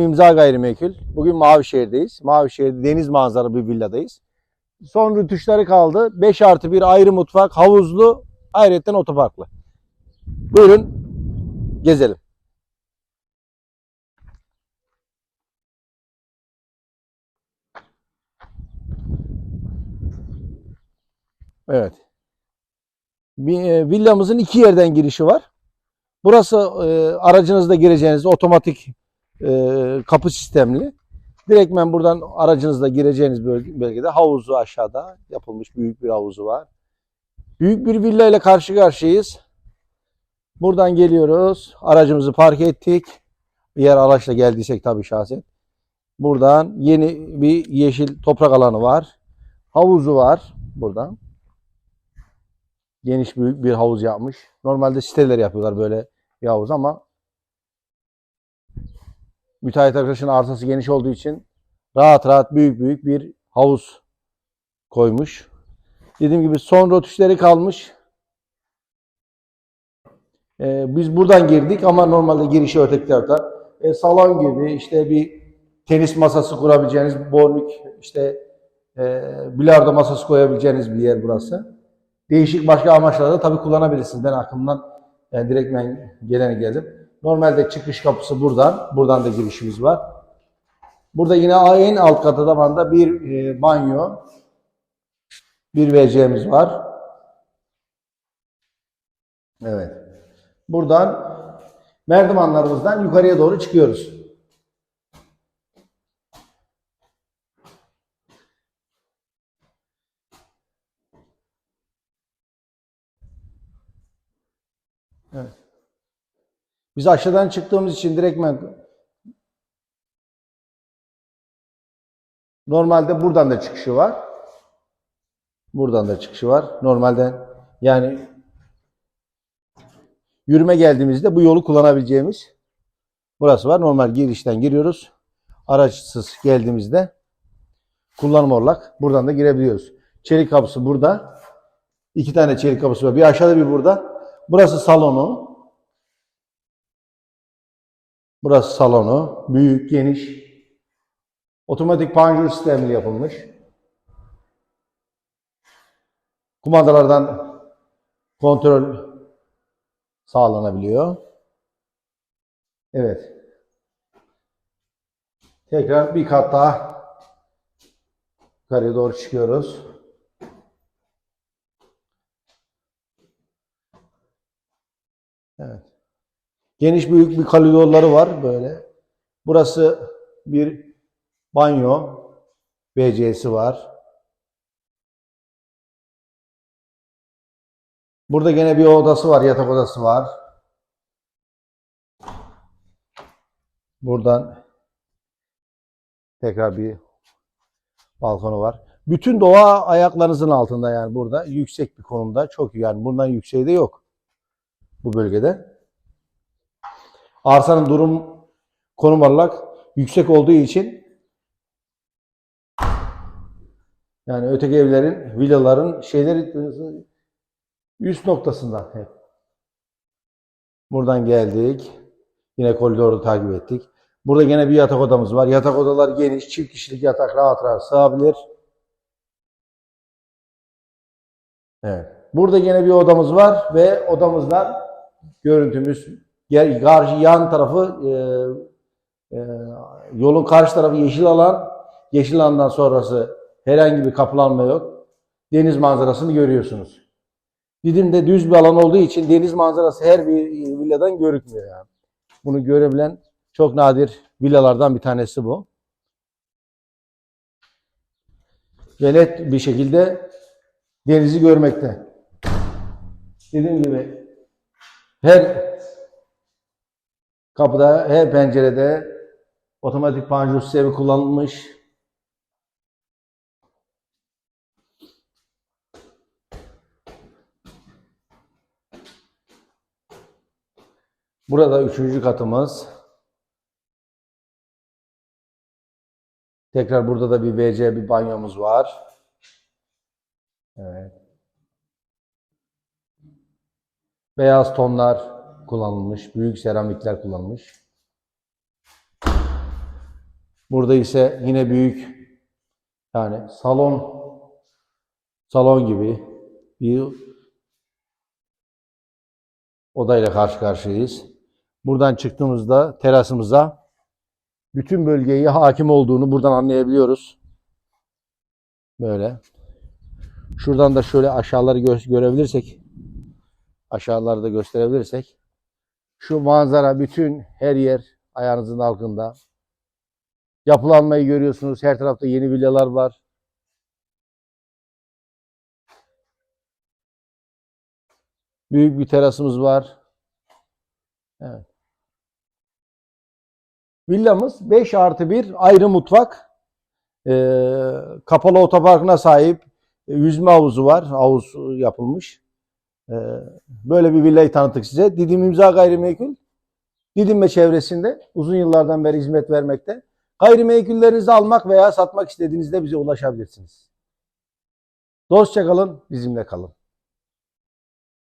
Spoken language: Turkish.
İmza gayrimenkul. Bugün Mavişehir'deyiz. Mavişehir'de deniz manzaralı bir villadayız. Son rütuşları kaldı. 5 artı 1 ayrı mutfak, havuzlu, ayrıca otoparklı. Buyurun gezelim. Evet. E, villamızın iki yerden girişi var. Burası e, aracınızda gireceğiniz otomatik e, kapı sistemli. Direktmen buradan aracınızla gireceğiniz bölge, bölgede havuzu aşağıda yapılmış büyük bir havuzu var. Büyük bir villa ile karşı karşıyayız. Buradan geliyoruz. Aracımızı park ettik. Eğer araçla geldiysek tabii şahsen. Buradan yeni bir yeşil toprak alanı var. Havuzu var buradan. Geniş büyük bir havuz yapmış. Normalde siteler yapıyorlar böyle bir havuz ama müteahhit arkadaşın arsası geniş olduğu için rahat rahat büyük büyük bir havuz koymuş. Dediğim gibi son rötuşları kalmış. Ee, biz buradan girdik ama normalde girişi öteki tarafta. E, salon gibi işte bir tenis masası kurabileceğiniz, bowling işte e, bilardo masası koyabileceğiniz bir yer burası. Değişik başka amaçlarda tabii kullanabilirsiniz. Ben aklımdan yani direkt ben gelene geldim. Normalde çıkış kapısı buradan. Buradan da girişimiz var. Burada yine en alt katı tabanda bir e, banyo, bir WC'miz var. Evet. Buradan merdivenlerimizden yukarıya doğru çıkıyoruz. Evet. Biz aşağıdan çıktığımız için direktmen normalde buradan da çıkışı var. Buradan da çıkışı var. Normalde yani yürüme geldiğimizde bu yolu kullanabileceğimiz burası var. Normal girişten giriyoruz. Araçsız geldiğimizde kullanım olarak buradan da girebiliyoruz. Çelik kapısı burada. İki tane çelik kapısı var. Bir aşağıda bir burada. Burası salonu. Burası salonu. Büyük, geniş. Otomatik panjur sistemli yapılmış. Kumandalardan kontrol sağlanabiliyor. Evet. Tekrar bir kat daha yukarıya doğru çıkıyoruz. Evet. Geniş büyük bir koridorları var böyle. Burası bir banyo. WC'si var. Burada gene bir odası var, yatak odası var. Buradan tekrar bir balkonu var. Bütün doğa ayaklarınızın altında yani burada yüksek bir konumda çok iyi yani bundan yükseği de yok bu bölgede. Arsanın durum konum olarak yüksek olduğu için yani öteki evlerin, villaların şeyleri üst noktasında hep. Buradan geldik. Yine koridoru takip ettik. Burada yine bir yatak odamız var. Yatak odalar geniş, çift kişilik yatak rahat rahat sığabilir. Evet. Burada yine bir odamız var ve odamızdan görüntümüz karşı yan tarafı e, e, yolun karşı tarafı yeşil alan. Yeşil alandan sonrası herhangi bir kapılanma yok. Deniz manzarasını görüyorsunuz. Didim'de düz bir alan olduğu için deniz manzarası her bir villadan görükmüyor yani. Bunu görebilen çok nadir villalardan bir tanesi bu. Ve net bir şekilde denizi görmekte. Dediğim gibi her kapıda, her pencerede otomatik panjur sistemi kullanılmış. Burada üçüncü katımız. Tekrar burada da bir WC, bir banyomuz var. Evet. Beyaz tonlar kullanılmış, büyük seramikler kullanılmış. Burada ise yine büyük yani salon salon gibi bir odayla karşı karşıyayız. Buradan çıktığımızda terasımıza bütün bölgeye hakim olduğunu buradan anlayabiliyoruz. Böyle. Şuradan da şöyle aşağıları gö- görebilirsek aşağıları da gösterebilirsek şu manzara bütün her yer ayağınızın altında. Yapılanmayı görüyorsunuz. Her tarafta yeni villalar var. Büyük bir terasımız var. Evet. Villamız 5 artı 1 ayrı mutfak. Ee, kapalı otoparkına sahip. e, Yüzme havuzu var. Havuz yapılmış. Ee, böyle bir villayı tanıttık size. Didim İmza Gayrimenkul. Didim ve çevresinde uzun yıllardan beri hizmet vermekte. Gayrimenkullerinizi almak veya satmak istediğinizde bize ulaşabilirsiniz. Dostça kalın, bizimle kalın.